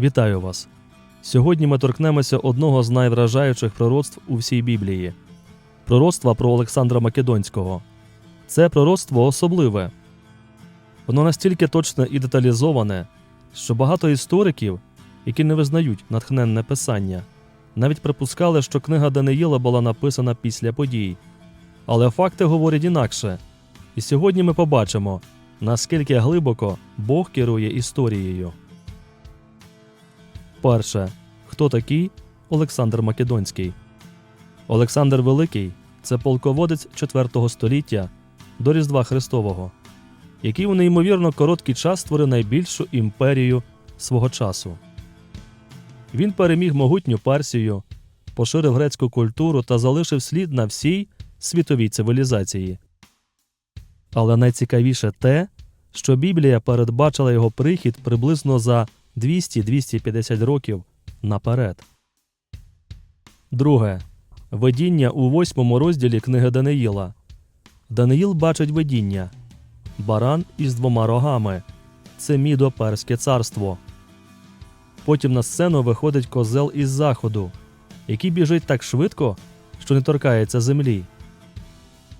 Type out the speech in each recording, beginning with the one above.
Вітаю вас! Сьогодні ми торкнемося одного з найвражаючих пророцтв у всій Біблії пророцтва про Олександра Македонського. Це пророцтво особливе. Воно настільки точне і деталізоване, що багато істориків, які не визнають натхненне писання, навіть припускали, що книга Даниїла була написана після подій. Але факти говорять інакше. І сьогодні ми побачимо, наскільки глибоко Бог керує історією. Перше. Хто такий Олександр Македонський? Олександр Великий це полководець 4 століття до Різдва Христового, який у неймовірно короткий час створив найбільшу імперію свого часу. Він переміг могутню Персію, поширив грецьку культуру та залишив слід на всій світовій цивілізації. Але найцікавіше те, що Біблія передбачила його прихід приблизно за 200-250 років наперед. Друге. Видіння у восьмому розділі книги Даниїла. Даниїл бачить видіння. Баран із двома рогами. Це мідо-перське царство. Потім на сцену виходить козел із заходу, який біжить так швидко, що не торкається землі.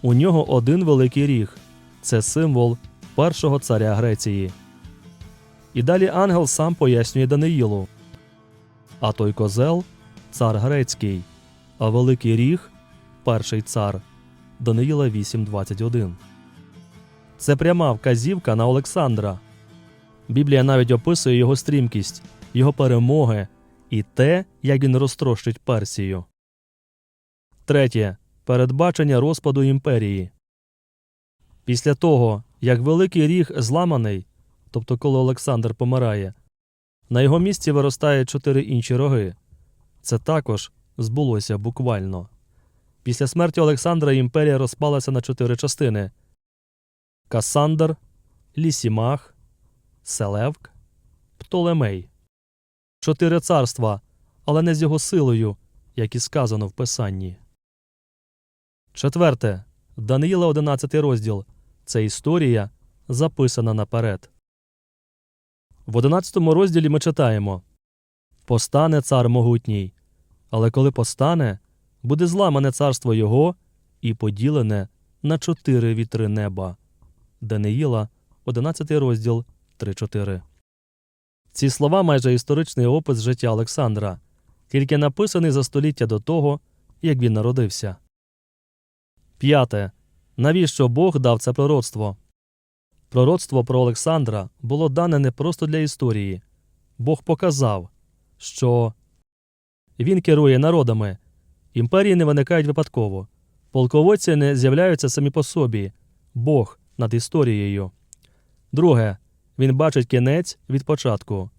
У нього один великий ріг це символ першого царя Греції. І далі ангел сам пояснює Даниїлу. А той козел цар грецький, а великий ріг перший цар. Даниїла 8.21. Це пряма вказівка на Олександра. Біблія навіть описує його стрімкість, його перемоги і те, як він розтрощить Персію. Третє. Передбачення розпаду імперії. Після того, як великий ріг зламаний, тобто коли Олександр помирає, на його місці виростає чотири інші роги. Це також збулося буквально. Після смерті Олександра імперія розпалася на чотири частини: Касандр, Лісімах, Селевк, Птолемей. Чотири царства, але не з його силою, як і сказано в Писанні. Четверте. Даниїла 11 розділ. Це історія, записана наперед. В 11 розділі ми читаємо Постане цар могутній, але коли постане, буде зламане царство його і поділене на чотири вітри неба. Даниїла, 11 розділ 3-4. Ці слова майже історичний опис життя Олександра, тільки написаний за століття до того, як він народився. П'яте. Навіщо Бог дав це пророцтво? Пророцтво про Олександра було дане не просто для історії. Бог показав, що він керує народами, імперії не виникають випадково, полководці не з'являються самі по собі, Бог над історією. Друге, він бачить кінець від початку.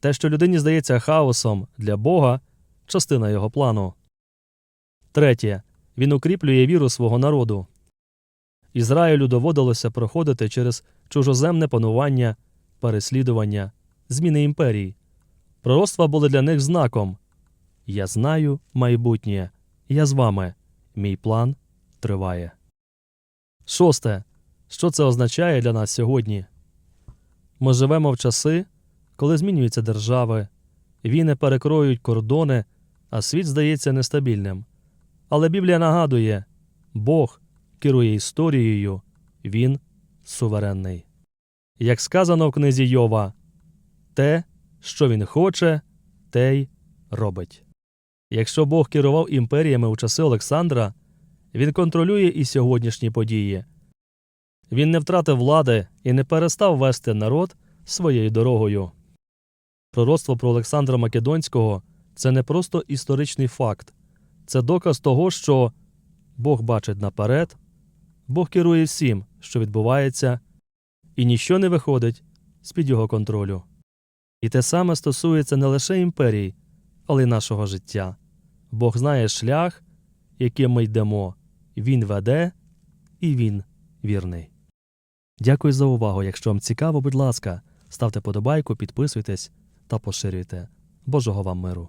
Те, що людині здається хаосом для Бога, частина його плану. Третє. Він укріплює віру свого народу. Ізраїлю доводилося проходити через чужоземне панування, переслідування, зміни імперій. Пророцтва були для них знаком Я знаю майбутнє, я з вами. Мій план триває. Шосте. Що це означає для нас сьогодні? Ми живемо в часи, коли змінюються держави, війни перекроюють кордони, а світ здається нестабільним. Але Біблія нагадує Бог керує історією, він суверенний. Як сказано в книзі Йова, те, що він хоче, те й робить. Якщо Бог керував імперіями у часи Олександра, він контролює і сьогоднішні події. Він не втратив влади і не перестав вести народ своєю дорогою. Пророцтво про Олександра Македонського це не просто історичний факт, це доказ того, що Бог бачить наперед, Бог керує всім, що відбувається, і ніщо не виходить з під його контролю. І те саме стосується не лише імперій, але й нашого життя. Бог знає шлях, яким ми йдемо, Він веде і Він вірний. Дякую за увагу. Якщо вам цікаво, будь ласка, ставте подобайку, підписуйтесь та поширюйте. Божого вам миру!